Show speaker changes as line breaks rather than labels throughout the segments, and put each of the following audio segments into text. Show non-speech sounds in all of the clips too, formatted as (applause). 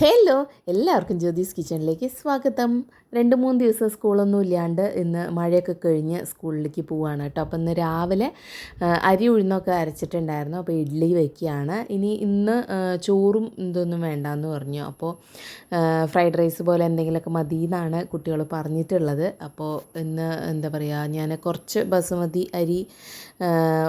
Hello എല്ലാവർക്കും ജ്യോതിസ് കിച്ചണിലേക്ക് സ്വാഗതം. രണ്ട് മൂന്ന് ദിവസം സ്കൂളൊന്നും ഇല്ലാണ്ട് ഇന്ന് മഴയൊക്കെ കഴിഞ്ഞ് സ്കൂളിലേക്ക് പോവുകയാണ് കേട്ടോ. അപ്പം ഇന്ന് രാവിലെ അരി ഉഴുന്നൊക്കെ അരച്ചിട്ടുണ്ടായിരുന്നു. അപ്പോൾ ഇഡ്ഡലി വയ്ക്കുകയാണ് ഇനി ഇന്ന് ചോറും ഇതൊന്നും വേണ്ടാന്ന് പറഞ്ഞു. അപ്പോൾ ഫ്രൈഡ് റൈസ് പോലെ എന്തെങ്കിലുമൊക്കെ മതി എന്നാണ് കുട്ടികൾ പറഞ്ഞിട്ടുള്ളത്. അപ്പോൾ ഇന്ന് എന്താ പറയുക ഞാൻ കുറച്ച് ബസുമതി അരി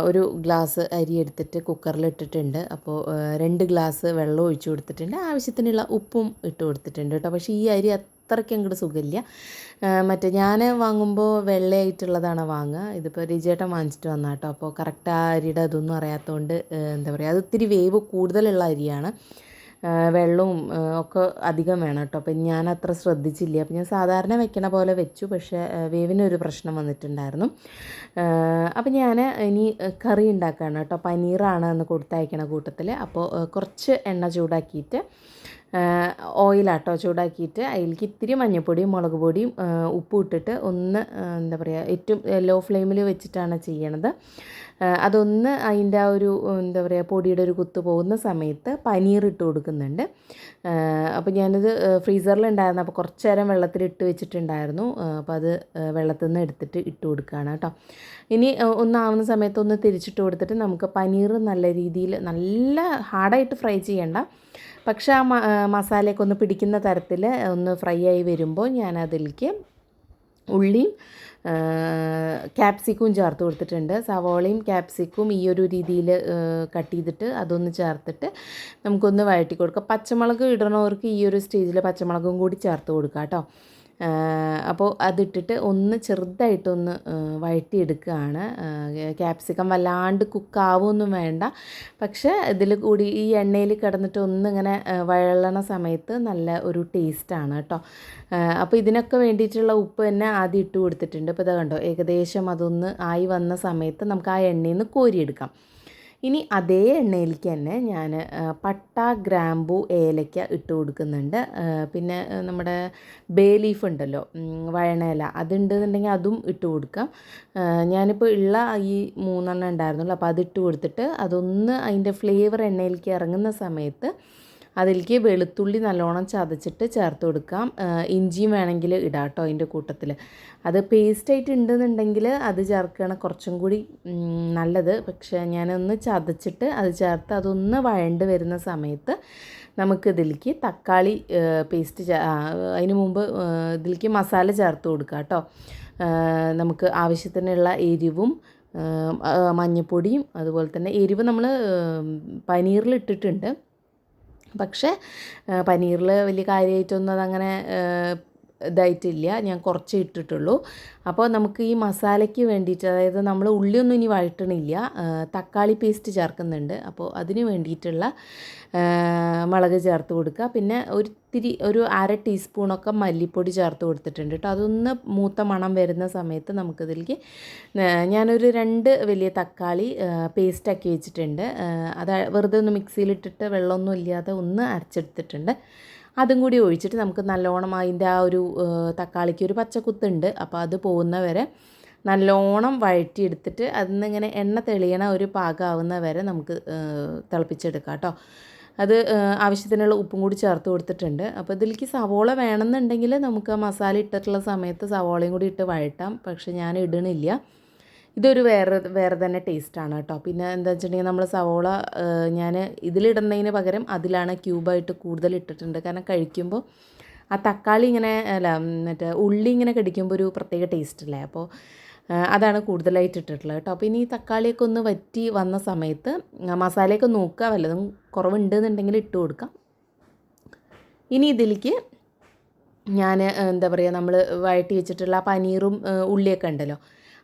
ഒരു ഗ്ലാസ് അരി എടുത്തിട്ട് കുക്കറിൽ ഇട്ടിട്ടുണ്ട് അപ്പോൾ രണ്ട് ഗ്ലാസ് വെള്ളം ഒഴിച്ചു കൊടുത്തിട്ടുണ്ട്. ആവശ്യത്തിനുള്ള ഉപ്പും ഇട്ട് കൊടുത്തിട്ടുണ്ട് കേട്ടോ. പക്ഷേ ഈ അരി അത്രയ്ക്ക് അങ്ങോട്ട് സുഖമില്ല. മറ്റേ ഞാൻ വാങ്ങുമ്പോൾ വെള്ളയായിട്ടുള്ളതാണ് വാങ്ങുക. ഇതിപ്പോൾ രിജേട്ടൻ വാങ്ങിച്ചിട്ട് വന്ന കേട്ടോ. അപ്പോൾ കറക്റ്റ് ആ അരിയുടെ ഇതൊന്നും അറിയാത്തതുകൊണ്ട് എന്താ പറയുക അത് ഇത്തിരി വേവ് കൂടുതലുള്ള അരിയാണ്. വെള്ളവും ഒക്കെ അധികം വേണം കേട്ടോ. അപ്പം ഞാൻ അത്ര ശ്രദ്ധിച്ചില്ല. അപ്പം ഞാൻ സാധാരണ വെക്കണ പോലെ വെച്ചു. പക്ഷേ വേവിനൊരു പ്രശ്നം വന്നിട്ടുണ്ടായിരുന്നു. അപ്പം ഞാൻ ഇനി കറി ഉണ്ടാക്കുകയാണ് കേട്ടോ. പനീറാണ് എന്ന് കൊടുത്തയക്കണ കൂട്ടത്തിൽ അപ്പോൾ കുറച്ച് എണ്ണ ചൂടാക്കിയിട്ട് ഓയിലാട്ടോ ചൂടാക്കിയിട്ട് അതിലേക്ക് ഇത്തിരി മഞ്ഞൾപ്പൊടിയും മുളക് പൊടിയും ഉപ്പും ഇട്ടിട്ട് ഒന്ന് എന്താ പറയുക ഏറ്റവും ലോ ഫ്ലെയിമിൽ വെച്ചിട്ടാണ് ചെയ്യണത്. അതൊന്ന് അതിന്റെ ആ ഒരു എന്താ പറയുക പൊടിയുടെ ഒരു കുത്ത് പോകുന്ന സമയത്ത് പനീർ ഇട്ട് കൊടുക്കുന്നുണ്ട് അപ്പോൾ ഞാനിത് ഫ്രീസറിലുണ്ടായിരുന്നു അപ്പോൾ കുറച്ച് നേരം വെള്ളത്തിൽ ഇട്ട് വെച്ചിട്ടുണ്ടായിരുന്നു അപ്പോൾ അത് വെള്ളത്തിൽ നിന്ന് എടുത്തിട്ട് ഇട്ട് കൊടുക്കുകയാണ് കേട്ടോ. ഇനി ഒന്നാവുന്ന സമയത്ത് ഒന്ന് തിരിച്ചിട്ട് കൊടുത്തിട്ട് നമുക്ക് പനീർ നല്ല രീതിയിൽ നല്ല ഹാർഡായിട്ട് ഫ്രൈ ചെയ്യണ്ട. പക്ഷേ ആ മസാലയൊക്കെ ഒന്ന് പിടിക്കുന്ന തരത്തിൽ ഒന്ന് ഫ്രൈ ആയി വരുമ്പോൾ ഞാൻ അതിലേക്ക് ഉള്ളിയും ക്യാപ്സിക്കും ചേർത്ത് കൊടുത്തിട്ടുണ്ട്. സവോളയും ക്യാപ്സിക്കും ഈ ഒരു രീതിയിൽ കട്ട് ചെയ്തിട്ട് അതൊന്ന് ചേർത്തിട്ട് നമുക്കൊന്ന് വഴറ്റി കൊടുക്കാം. പച്ചമുളക് ഇടണവർക്ക് ഈ ഒരു സ്റ്റേജിൽ പച്ചമുളകും കൂടി ചേർത്ത് കൊടുക്കാം കേട്ടോ. അപ്പോൾ അതിട്ടിട്ട് ഒന്ന് ചെറുതായിട്ടൊന്ന് വഴറ്റിയെടുക്കുകയാണ്. ക്യാപ്സിക്കം വല്ലാണ്ട് കുക്കാവൊന്നും വേണ്ട. പക്ഷേ ഇതിൽ കൂടി ഈ എണ്ണയിൽ കിടന്നിട്ട് ഒന്നിങ്ങനെ വഴളണ സമയത്ത് നല്ല ഒരു ടേസ്റ്റാണ് കേട്ടോ. അപ്പോൾ ഇതിനൊക്കെ വേണ്ടിയിട്ടുള്ള ഉപ്പ് തന്നെ ആദ്യം ഇട്ട് കൊടുത്തിട്ടുണ്ട്. അപ്പോൾ ഇതാ കണ്ടോ ഏകദേശം അതൊന്ന് ആയി വന്ന സമയത്ത് നമുക്ക് ആ എണ്ണയിൽ നിന്ന് കോരിയെടുക്കാം. ഇനി അതേ എണ്ണയിലേക്ക് തന്നെ ഞാൻ പട്ട ഗ്രാമ്പു ഏലയ്ക്ക ഇട്ട് കൊടുക്കുന്നുണ്ട്. പിന്നെ നമ്മുടെ ബേ ലീഫ് ഉണ്ടല്ലോ വഴണയില അതുണ്ടെന്നുണ്ടെങ്കിൽ അതും ഇട്ട് കൊടുക്കാം. ഞാനിപ്പോൾ ഉള്ള ഈ മൂന്നെണ്ണം ഉണ്ടായിരുന്നുള്ളൂ. അപ്പോൾ അതിട്ട് കൊടുത്തിട്ട് അതൊന്ന് അതിന്റെ ഫ്ലേവർ എണ്ണയിലേക്ക് ഇറങ്ങുന്ന സമയത്ത് അതിലേക്ക് വെളുത്തുള്ളി നല്ലോണം ചതച്ചിട്ട് ചേർത്ത് കൊടുക്കാം. ഇഞ്ചിയും വേണമെങ്കിൽ ഇടാം കേട്ടോ അതിന്റെ കൂട്ടത്തിൽ. അത് പേസ്റ്റായിട്ട് ഉണ്ടെന്നുണ്ടെങ്കിൽ അത് ചേർക്കുകയാണ് കുറച്ചും കൂടി നല്ലത്. പക്ഷേ ഞാനൊന്ന് ചതച്ചിട്ട് അത് ചേർത്ത് അതൊന്ന് വഴണ്ട് വരുന്ന സമയത്ത് നമുക്കിതിലേക്ക് തക്കാളി പേസ്റ്റ് അതിന് മുമ്പ് ഇതിലേക്ക് മസാല ചേർത്ത് കൊടുക്കുക കേട്ടോ. നമുക്ക് ആവശ്യത്തിനുള്ള എരിവും മഞ്ഞൾപ്പൊടിയും അതുപോലെ തന്നെ എരിവ് നമ്മൾ പനീറിൽ ഇട്ടിട്ടുണ്ട്. പക്ഷേ പനീറിൽ വലിയ കാര്യമായിട്ടൊന്നും അതങ്ങനെ ഇതായിട്ടില്ല. ഞാൻ കുറച്ച് ഇട്ടിട്ടുള്ളൂ. അപ്പോൾ നമുക്ക് ഈ മസാലയ്ക്ക് വേണ്ടിയിട്ട് അതായത് നമ്മൾ ഉള്ളിയൊന്നും ഇനി വഴറ്റണില്ല. തക്കാളി പേസ്റ്റ് ചേർക്കുന്നുണ്ട്. അപ്പോൾ അതിന് വേണ്ടിയിട്ടുള്ള മുളക് ചേർത്ത് കൊടുക്കുക. പിന്നെ ഒരിത്തിരി ഒരു അര ടീസ്പൂണൊക്കെ മല്ലിപ്പൊടി ചേർത്ത് കൊടുത്തിട്ടുണ്ട് കേട്ടോ. അതൊന്ന് മൂത്ത മണം വരുന്ന സമയത്ത് നമുക്കിതിലേക്ക് ഞാനൊരു രണ്ട് വലിയ തക്കാളി പേസ്റ്റാക്കി വെച്ചിട്ടുണ്ട്. അത് വെറുതെ ഒന്ന് മിക്സിയിലിട്ടിട്ട് വെള്ളമൊന്നും ഇല്ലാതെ ഒന്ന് അരച്ചെടുത്തിട്ടുണ്ട്. അതും കൂടി ഒഴിച്ചിട്ട് നമുക്ക് നല്ലോണം അതിന്റെ ആ ഒരു തക്കാളിക്ക് ഒരു പച്ചക്കുത്തുണ്ട്. അപ്പോൾ അത് പോകുന്നവരെ നല്ലോണം വഴറ്റിയെടുത്തിട്ട് ഇങ്ങനെ എണ്ണ തെളിയണ ഒരു പാകമാവുന്ന വരെ നമുക്ക് തിളപ്പിച്ചെടുക്കാം കേട്ടോ. അത് ആവശ്യത്തിനുള്ള ഉപ്പും കൂടി ചേർത്ത് കൊടുത്തിട്ടുണ്ട്. അപ്പോൾ ഇതിലേക്ക് സവോള വേണമെന്നുണ്ടെങ്കിൽ നമുക്ക് മസാല ഇട്ടിട്ടുള്ള സമയത്ത് സവോളയും കൂടി ഇട്ട് വഴറ്റാം. പക്ഷേ ഞാൻ ഇടണില്ല. ഇതൊരു വേറെ വേറെ തന്നെ ടേസ്റ്റാണ് കേട്ടോ. പിന്നെ എന്താ വെച്ചിട്ടുണ്ടെങ്കിൽ നമ്മൾ സവോള ഞാൻ ഇതിലിടുന്നതിന് പകരം അതിലാണ് ക്യൂബായിട്ട് കൂടുതൽ ഇട്ടിട്ടുണ്ട്. കാരണം കഴിക്കുമ്പോൾ ആ തക്കാളി ഇങ്ങനെ അല്ല മറ്റേ ഉള്ളി ഇങ്ങനെ കടിക്കുമ്പോൾ ഒരു പ്രത്യേക ടേസ്റ്റ് അല്ലേ അപ്പോൾ അതാണ് കൂടുതലായിട്ട് ഇട്ടിട്ടുള്ളത് കേട്ടോ. അപ്പോൾ ഇനി ഈ തക്കാളിയൊക്കെ ഒന്ന് വറ്റി വന്ന സമയത്ത് മസാലയൊക്കെ നോക്കുക. വല്ലതും കുറവുണ്ടെന്നുണ്ടെങ്കിൽ ഇട്ട് കൊടുക്കാം. ഇനി ഇതിലേക്ക് ഞാൻ എന്താ പറയുക നമ്മൾ വഴറ്റി വെച്ചിട്ടുള്ള പനീറും ഉള്ളിയൊക്കെ ഉണ്ടല്ലോ.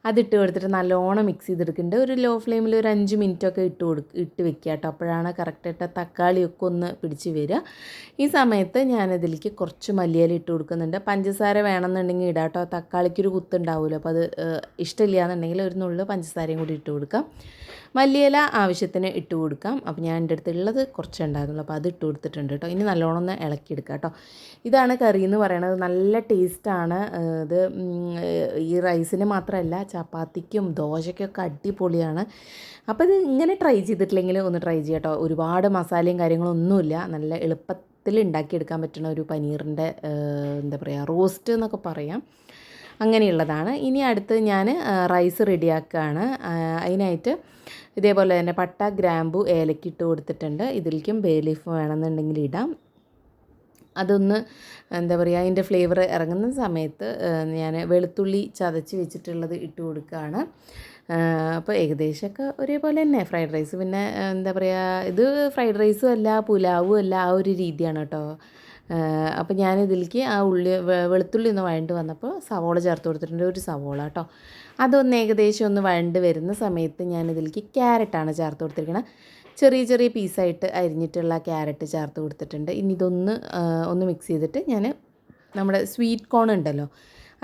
അതിട്ട് കൊടുത്തിട്ട് നല്ലോണം മിക്സ് ചെയ്തെടുക്കുന്നുണ്ട്. ഒരു ലോ ഫ്ലെയിമിൽ ഒരു അഞ്ച് മിനിറ്റൊക്കെ ഇട്ട് കൊടുക്ക് ഇട്ട് വെക്കുക കേട്ടോ. അപ്പോഴാണ് കറക്റ്റായിട്ട് തക്കാളിയൊക്കെ ഒന്ന് പിടിച്ച് വരിക. ഈ സമയത്ത് ഞാനതിലേക്ക് കുറച്ച് മല്ലിയില ഇട്ട് കൊടുക്കുന്നുണ്ട്. പഞ്ചസാര വേണമെന്നുണ്ടെങ്കിൽ ഇടാം കേട്ടോ. തക്കാളിക്കൊരു കുത്തുണ്ടാവുമല്ലോ അപ്പോൾ അത് ഇഷ്ടമില്ല എന്നുണ്ടെങ്കിൽ ഒരു നുള്ളു പഞ്ചസാരയും കൂടി ഇട്ട് കൊടുക്കാം. മല്ലിയില ആവശ്യത്തിന് ഇട്ട് കൊടുക്കാം. അപ്പോൾ ഞാൻ എന്റെ അടുത്തുള്ളത് കുറച്ച് ഉണ്ടായിരുന്നുള്ളൂ. അപ്പോൾ അത് ഇട്ട് കൊടുത്തിട്ടുണ്ട് കേട്ടോ. ഇനി നല്ലോണം ഒന്ന് ഇളക്കിയെടുക്കാം കേട്ടോ. ഇതാണ് കറി എന്ന് പറയുന്നത്. നല്ല ടേസ്റ്റാണ് ഇത് ഈ റൈസിന് മാത്രമല്ല ചപ്പാത്തിക്കും ദോശയ്ക്കൊക്കെ അടിപൊളിയാണ്. അപ്പോൾ ഇത് ഇങ്ങനെ ട്രൈ ചെയ്തിട്ടില്ലെങ്കിൽ ഒന്ന് ട്രൈ ചെയ്യാം കേട്ടോ ഒരുപാട് മസാലയും കാര്യങ്ങളൊന്നുമില്ല. നല്ല എളുപ്പ എളുപ്പത്തിൽ ഉണ്ടാക്കിയെടുക്കാൻ പറ്റുന്ന ഒരു പനീറിന്റെ എന്താ പറയുക റോസ്റ്റ് എന്നൊക്കെ പറയാം. അങ്ങനെയുള്ളതാണ്. ഇനി അടുത്ത് ഞാൻ റൈസ് റെഡിയാക്കുകയാണ് അതിനായിട്ട് ഇതേപോലെ തന്നെ പട്ട ഗ്രാമ്പു ഏലക്കിട്ട് കൊടുത്തിട്ടുണ്ട്. ഇതിലേക്കും ബേ ലീഫ് വേണമെന്നുണ്ടെങ്കിൽ ഇടാം. അതൊന്ന് എന്താ പറയുക അതിന്റെ ഫ്ലേവർ ഇറങ്ങുന്ന സമയത്ത് ഞാൻ വെളുത്തുള്ളി ചതച്ച് വെച്ചിട്ടുള്ളത് ഇട്ട് കൊടുക്കുകയാണ്. അപ്പോൾ ഏകദേശമൊക്കെ ഒരേപോലെ തന്നെ. ഫ്രൈഡ് റൈസ് പിന്നെ എന്താ പറയുക ഇത് ഫ്രൈഡ് റൈസും അല്ല പുലാവും അല്ല ആ ഒരു രീതിയാണ് കേട്ടോ. അപ്പോൾ ഞാൻ ഇതിലേക്ക് ആ ഉള്ളി വെളുത്തുള്ളി ഒന്ന് വഴണ്ട് വന്നപ്പോൾ സവോള ചേർത്ത് കൊടുത്തിട്ടുണ്ട് ഒരു സവോള കേട്ടോ. അതൊന്ന് ഏകദേശം ഒന്ന് വഴണ്ട് വരുന്ന സമയത്ത് ഞാൻ ഇതിലേക്ക് ക്യാരറ്റാണ് ചേർത്ത് കൊടുത്തിരിക്കുന്നത് ചെറിയ ചെറിയ പീസായിട്ട് അരിഞ്ഞിട്ടുള്ള ക്യാരറ്റ് ചേർത്ത് കൊടുത്തിട്ടുണ്ട്. ഇനി ഇതൊന്ന് ഒന്ന് മിക്സ് ചെയ്തിട്ട് ഞാൻ നമ്മുടെ സ്വീറ്റ് കോൺ ഉണ്ടല്ലോ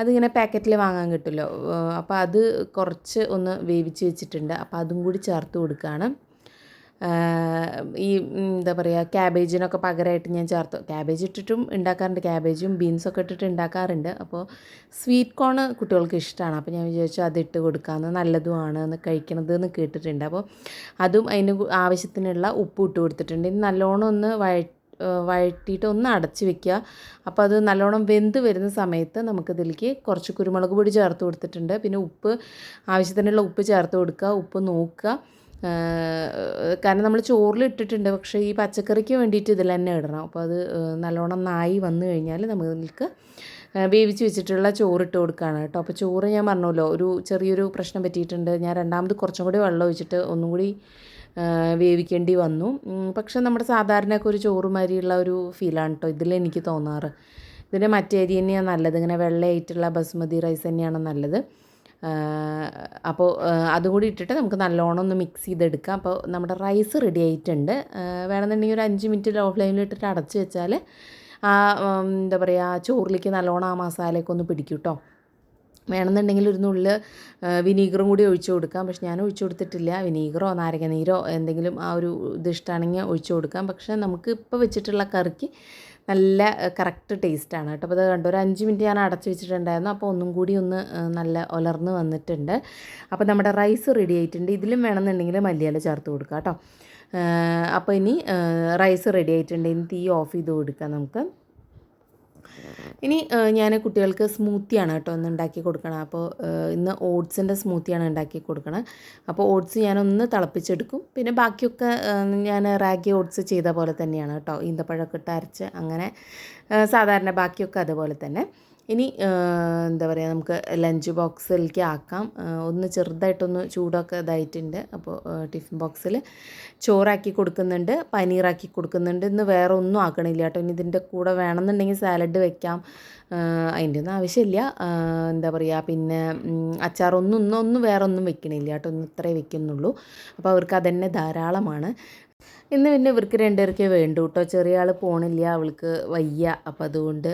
അതിങ്ങനെ പാക്കറ്റിൽ വാങ്ങാൻ കിട്ടുമല്ലോ. അപ്പോൾ അത് കുറച്ച് ഒന്ന് വേവിച്ച് വെച്ചിട്ടുണ്ട്. അപ്പോൾ അതും കൂടി ചേർത്ത് കൊടുക്കുകയാണ്. ഈ എന്താ പറയുക ക്യാബേജിനൊക്കെ പകരമായിട്ട് ഞാൻ ചേർത്തു. ക്യാബേജ് ഇട്ടിട്ടും ഉണ്ടാക്കാറുണ്ട്. ക്യാബേജും ബീൻസൊക്കെ ഇട്ടിട്ട് ഉണ്ടാക്കാറുണ്ട്. അപ്പോൾ സ്വീറ്റ് കോൺ കുട്ടികൾക്ക് ഇഷ്ടമാണ് അപ്പോൾ ഞാൻ വിചാരിച്ചു അത് ഇട്ട് കൊടുക്കാമെന്ന് നല്ലതുമാണ് എന്ന് കഴിക്കണത് എന്ന് കേട്ടിട്ടുണ്ട്. അപ്പോൾ അതും അതിന് ആവശ്യത്തിനുള്ള ഉപ്പ് ഇട്ട് കൊടുത്തിട്ടുണ്ട്. ഇനി നല്ലോണം ഒന്ന് വഴ വഴറ്റിയിട്ട് ഒന്ന് അടച്ച് വെക്കുക. അപ്പോൾ അത് നല്ലോണം വെന്ത് വരുന്ന സമയത്ത് നമുക്കിതിലേക്ക് കുറച്ച് കുരുമുളക് പൊടി ചേർത്ത് കൊടുത്തിട്ടുണ്ട്. പിന്നെ ഉപ്പ് ആവശ്യത്തിനുള്ള ഉപ്പ് ചേർത്ത് കൊടുക്കുക. ഉപ്പ് നോക്കുക. കാരണം നമ്മൾ ചോറിൽ ഇട്ടിട്ടുണ്ട്. പക്ഷേ ഈ പച്ചക്കറിക്ക് വേണ്ടിയിട്ട് ഇതിൽ തന്നെ ഇടണം. അപ്പോൾ അത് നല്ലോണം നായി വന്നു കഴിഞ്ഞാൽ നമുക്ക് വേവിച്ച് വെച്ചിട്ടുള്ള ചോറിട്ട് കൊടുക്കുകയാണ് കേട്ടോ. അപ്പോൾ ചോറ് ഞാൻ പറഞ്ഞല്ലോ ഒരു ചെറിയൊരു പ്രശ്നം പറ്റിയിട്ടുണ്ട്. ഞാൻ രണ്ടാമത് കുറച്ചും കൂടി വെള്ളം ഒഴിച്ചിട്ട് ഒന്നും കൂടി വേവിക്കേണ്ടി വന്നു. പക്ഷെ നമ്മുടെ സാധാരണയൊക്കെ ഒരു ചോറ് മാതിരിയുള്ള ഒരു ഫീലാണ് കേട്ടോ ഇതിൽ എനിക്ക് തോന്നാറ്. ഇതിന്റെ മറ്റേ അരി തന്നെയാണ് നല്ലത്. ഇങ്ങനെ വെള്ളയായിട്ടുള്ള ബസ്മതി റൈസ് തന്നെയാണ് നല്ലത്. അപ്പോൾ അതുകൂടി ഇട്ടിട്ട് നമുക്ക് നല്ലോണം ഒന്ന് മിക്സ് ചെയ്തെടുക്കാം. അപ്പോൾ നമ്മുടെ റൈസ് റെഡി ആയിട്ടുണ്ട്. വേണമെന്നുണ്ടെങ്കിൽ ഒരു അഞ്ച് മിനിറ്റ് ലോ ഫ്ലെയിമിൽ ഇട്ടിട്ട് അടച്ച് വെച്ചാൽ ആ എന്താ പറയുക ചോറിലേക്ക് നല്ലോണം ആ മസാലയൊക്കെ ഒന്ന് പിടിക്കും കേട്ടോ വേണമെന്നുണ്ടെങ്കിൽ ഒരു നുള്ളിൽ വിനീഗറും കൂടി ഒഴിച്ചു കൊടുക്കാം. പക്ഷെ ഞാൻ ഒഴിച്ചു കൊടുത്തിട്ടില്ല. വിനീഗറോ നാരങ്ങ നീരോ എന്തെങ്കിലും ആ ഒരു ഇത് ഇഷ്ടമാണെങ്കിൽ ഒഴിച്ചു കൊടുക്കാം. പക്ഷേ നമുക്ക് ഇപ്പോൾ വെച്ചിട്ടുള്ള കറിക്ക് നല്ല കറക്റ്റ് ടേസ്റ്റാണ് കേട്ടോ. അപ്പോൾ അത് കണ്ടു? ഒരു അഞ്ച് മിനിറ്റ് ഞാൻ അടച്ചു വെച്ചിട്ടുണ്ടായിരുന്നു. അപ്പോൾ ഒന്നും കൂടി ഒന്ന് നല്ല ഒലർന്ന് വന്നിട്ടുണ്ട്. അപ്പോൾ നമ്മുടെ റൈസ് റെഡി ആയിട്ടുണ്ട്. ഇതിലും വേണമെന്നുണ്ടെങ്കിൽ മല്ലിയില ചേർത്ത് കൊടുക്കാം കേട്ടോ. അപ്പോൾ ഇനി റൈസ് റെഡി ആയിട്ടുണ്ട്. ഇനി തീ ഓഫ് ചെയ്ത് കൊടുക്കാം നമുക്ക്. ഇനി ഞാൻ കുട്ടികൾക്ക് സ്മൂത്തിയാണ് കേട്ടോ ഒന്ന് ഉണ്ടാക്കി കൊടുക്കണം. അപ്പോൾ ഇന്ന് ഓട്സിന്റെ സ്മൂത്തിയാണ് ഉണ്ടാക്കി കൊടുക്കണം. അപ്പോൾ ഓട്സ് ഞാനൊന്ന് തിളപ്പിച്ചെടുക്കും. പിന്നെ ബാക്കിയൊക്കെ ഞാൻ റാഗി ഓട്സ് ചെയ്ത പോലെ തന്നെയാണ് കേട്ടോ. ഈന്തപ്പഴമൊക്കെ ഇട്ട് അരച്ച് അങ്ങനെ സാധാരണ ബാക്കിയൊക്കെ അതുപോലെ തന്നെ. ഇനി എന്താ പറയുക നമുക്ക് ലഞ്ച് ബോക്സിലേക്ക് ആക്കാം. ഒന്ന് ചെറുതായിട്ടൊന്ന് ചൂടൊക്കെ ഇതായിട്ടുണ്ട്. അപ്പോൾ ടിഫിൻ ബോക്സിൽ ചോറാക്കി കൊടുക്കുന്നുണ്ട് പനീറാക്കി കൊടുക്കുന്നുണ്ട്. ഇന്ന് വേറെ ഒന്നും ആക്കണില്ല കേട്ടോ. ഇനി ഇതിന്റെ കൂടെ വേണമെന്നുണ്ടെങ്കിൽ സാലഡ് വെക്കാം. അതിന്റെ ഒന്നും ആവശ്യമില്ല. എന്താ പറയുക പിന്നെ അച്ചാറൊന്നും ഒന്നും ഒന്നും വേറെ ഒന്നും വെക്കണില്ല കേട്ടോ. ഒന്ന് ഇത്രേ വെക്കുന്നുള്ളൂ. അപ്പോൾ അവർക്ക് അതന്നെ ധാരാളമാണ്. ഇന്ന് പിന്നെ ഇവർക്ക് രണ്ടുപേർക്കേ വേണ്ടു കേട്ടോ. ചെറിയ ആൾ പോണില്ല അവൾക്ക് വയ്യ. അപ്പോൾ അതുകൊണ്ട്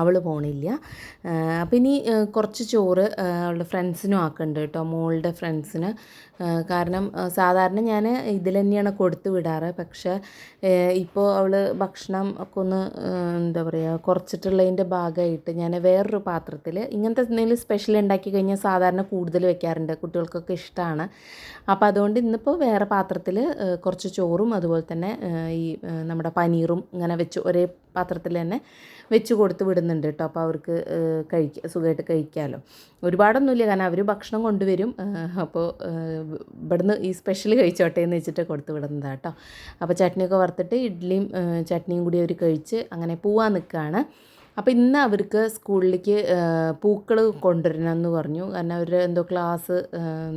അവൾ പോണില്ല. അപ്പം ഇനി കുറച്ച് ചോറ് അവളുടെ ഫ്രണ്ട്സിനും ആക്കുന്നുണ്ട് കേട്ടോ. മോളുടെ ഫ്രണ്ട്സിന്. കാരണം സാധാരണ ഞാൻ ഇതിൽ തന്നെയാണ് കൊടുത്തു വിടാറ്. പക്ഷേ ഇപ്പോൾ അവൾ ഭക്ഷണം ഒക്കെ ഒന്ന് എന്താ പറയുക കുറച്ചിട്ടുള്ളതിന്റെ ഭാഗമായിട്ട് ഞാൻ വേറൊരു പാത്രത്തിൽ ഇങ്ങനത്തെ എന്തെങ്കിലും സ്പെഷ്യൽ ഉണ്ടാക്കി കഴിഞ്ഞാൽ സാധാരണ കൂടുതൽ വെക്കാറുണ്ട്. കുട്ടികൾക്കൊക്കെ ഇഷ്ടമാണ് അപ്പോൾ അതുകൊണ്ട് ഇന്നിപ്പോൾ വേറെ പാത്രത്തിൽ കുറച്ച് ചോറും അതുപോലെ തന്നെ ഈ നമ്മുടെ പനീറും ഇങ്ങനെ വെച്ച് ഒരേ പാത്രത്തിൽ തന്നെ വെച്ച് കൊടുത്ത് വിടുന്നുണ്ട് കേട്ടോ. അപ്പോൾ അവർക്ക് കഴിക്കുക സുഖമായിട്ട് കഴിക്കാമല്ലോ. ഒരുപാടൊന്നുമില്ല. കാരണം അവർ ഭക്ഷണം കൊണ്ടുവരും. അപ്പോൾ ഇവിടുന്ന് ഈ സ്പെഷ്യൽ കഴിച്ചോട്ടെ എന്ന് വെച്ചിട്ട് കൊടുത്ത് വിടുന്നതാണ് കേട്ടോ. അപ്പോൾ ചട്നിയൊക്കെ വറുത്തിട്ട് ഇഡ്ഡലിയും ചട്നിയും കൂടി അവർ കഴിച്ച് അങ്ങനെ പോവാൻ നിൽക്കുകയാണ്. അപ്പോൾ ഇന്ന് അവർക്ക് സ്കൂളിലേക്ക് പൂക്കൾ കൊണ്ടുവരണം എന്ന് പറഞ്ഞു. കാരണം അവർ എന്തോ ക്ലാസ്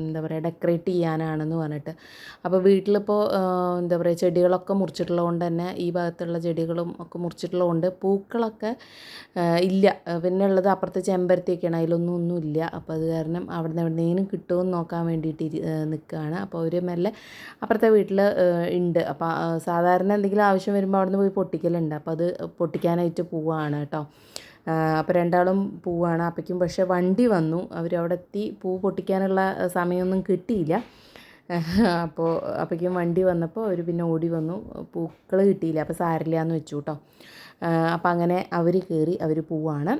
എന്താ പറയുക ഡെക്കറേറ്റ് ചെയ്യാനാണെന്ന് പറഞ്ഞിട്ട്. അപ്പോൾ വീട്ടിലിപ്പോൾ എന്താ പറയുക ചെടികളൊക്കെ മുറിച്ചിട്ടുള്ളത് കൊണ്ട് തന്നെ ഈ ഭാഗത്തുള്ള ചെടികളും ഒക്കെ മുറിച്ചിട്ടുള്ളത് കൊണ്ട് പൂക്കളൊക്കെ ഇല്ല. പിന്നെ ഉള്ളത് അപ്പുറത്തെ ചെമ്പരത്തിയൊക്കെയാണ്. അതിലൊന്നും ഒന്നും ഇല്ല. അപ്പോൾ അത് കാരണം അവിടെ നിന്ന് എവിടെയെങ്കിലും കിട്ടുമെന്ന് നോക്കാൻ വേണ്ടിയിട്ട് നിൽക്കുകയാണ്. അപ്പോൾ അവർ മെല്ലെ അപ്പുറത്തെ വീട്ടിൽ ഉണ്ട്. അപ്പോൾ സാധാരണ എന്തെങ്കിലും ആവശ്യം വരുമ്പോൾ അവിടെ നിന്ന് പോയി പൊട്ടിക്കലുണ്ട്. അപ്പോൾ അത് പൊട്ടിക്കാനായിട്ട് പോവുകയാണ് കേട്ടോ. അപ്പോൾ രണ്ടാളും പോവാണ്. അപ്പോഴേക്കും പക്ഷേ വണ്ടി വന്നു. അവരവിടെ എത്തി പൂ പൊട്ടിക്കാനുള്ള സമയമൊന്നും കിട്ടിയില്ല. (laughs) അപ്പോൾ അപ്പോഴേക്കും വണ്ടി വന്നപ്പോൾ അവർ പിന്നെ ഓടി വന്നു. പൂക്കൾ കിട്ടിയില്ല. അപ്പോൾ സാരില്ല എന്ന് വെച്ചു കേട്ടോ അപ്പോൾ അങ്ങനെ അവർ കയറി അവർ പോവാണ്.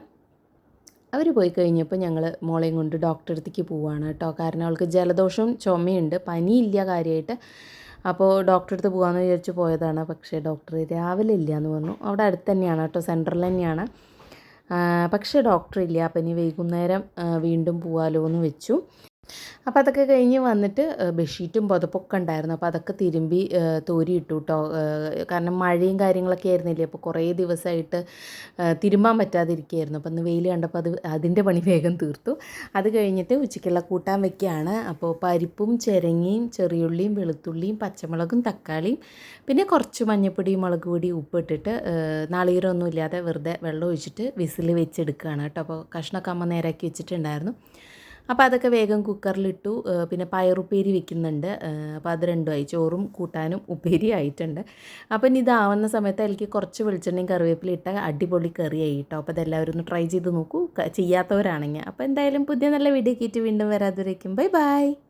അവർ പോയി കഴിഞ്ഞപ്പോൾ ഞങ്ങൾ മോളെയും കൊണ്ട് ഡോക്ടറെ അടുത്തേക്ക് പോവാണ് കേട്ടോ. കാരണം അവൾക്ക് ജലദോഷവും ചുമയുണ്ട്. പനിയില്ല കാര്യമായിട്ട് അപ്പോൾ ഡോക്ടറെ അടുത്ത് പോകാമെന്ന് വിചാരിച്ച് പോയതാണ്. പക്ഷേ ഡോക്ടർ രാവിലെ ഇല്ല എന്ന് പറഞ്ഞു. അവിടെ അടുത്ത് തന്നെയാണ് കേട്ടോ സെന്ററിൽ തന്നെയാണ് പക്ഷേ ഡോക്ടർ ഇല്ല അപ്പം ഇനി വൈകുന്നേരം വീണ്ടും പോകാമല്ലോ എന്ന് വെച്ചു. അപ്പോൾ അതൊക്കെ കഴിഞ്ഞ് വന്നിട്ട് ബെഡ്ഷീറ്റും പുതപ്പൊക്കെ ഉണ്ടായിരുന്നു. അപ്പോൾ അതൊക്കെ തിരുമ്പി തോരി തോരിയിട്ടു കേട്ടോ കാരണം മഴയും കാര്യങ്ങളൊക്കെ ആയിരുന്നില്ലേ? അപ്പോൾ കുറേ ദിവസമായിട്ട് തിരുമ്പാൻ പറ്റാതിരിക്കുകയായിരുന്നു. അപ്പോൾ ഇന്ന് വെയിൽ കണ്ടപ്പോൾ അത് അതിന്റെ പണി വേഗം തീർത്തു. അത് കഴിഞ്ഞിട്ട് ഉച്ചയ്ക്കുള്ള കൂട്ടാൻ വെക്കുകയാണ്. അപ്പോൾ പരിപ്പും ചിരങ്ങയും ചെറിയുള്ളിയും വെളുത്തുള്ളിയും പച്ചമുളകും തക്കാളിയും പിന്നെ കുറച്ച് മഞ്ഞപ്പൊടി മുളക് പൊടി ഉപ്പിട്ടിട്ട് നാളികേരമൊന്നും ഇല്ലാതെ വെറുതെ വെള്ളം ഒഴിച്ചിട്ട് വിസിൽ വെച്ചെടുക്കുകയാണ് കേട്ടോ. അപ്പോൾ കഷ്ണക്കമ്മ നേരാക്കി വെച്ചിട്ടുണ്ടായിരുന്നു. അപ്പോൾ അതൊക്കെ വേഗം കുക്കറിലിട്ടു പിന്നെ പയറുപ്പേരി വെക്കുന്നുണ്ട്. അപ്പോൾ അത് രണ്ടുമായി ചോറും കൂട്ടാനും ഉപ്പേരി ആയിട്ടുണ്ട്. അപ്പം ഇനി ഇതാവുന്ന സമയത്ത് എനിക്ക് കുറച്ച് വെളിച്ചെണ്ണയും കറിവേപ്പില ഇട്ട അടിപൊളി കറിയായി കേട്ടോ. അപ്പോൾ അതെല്ലാവരും ഒന്ന് ട്രൈ ചെയ്ത് നോക്കൂ. ചെയ്യാത്തവരാണെങ്കിൽ. അപ്പോൾ എന്തായാലും പുതിയ നല്ല വീഡിയോ കീറ്റ് വീണ്ടും വരാതിരിക്കും ബൈ ബൈ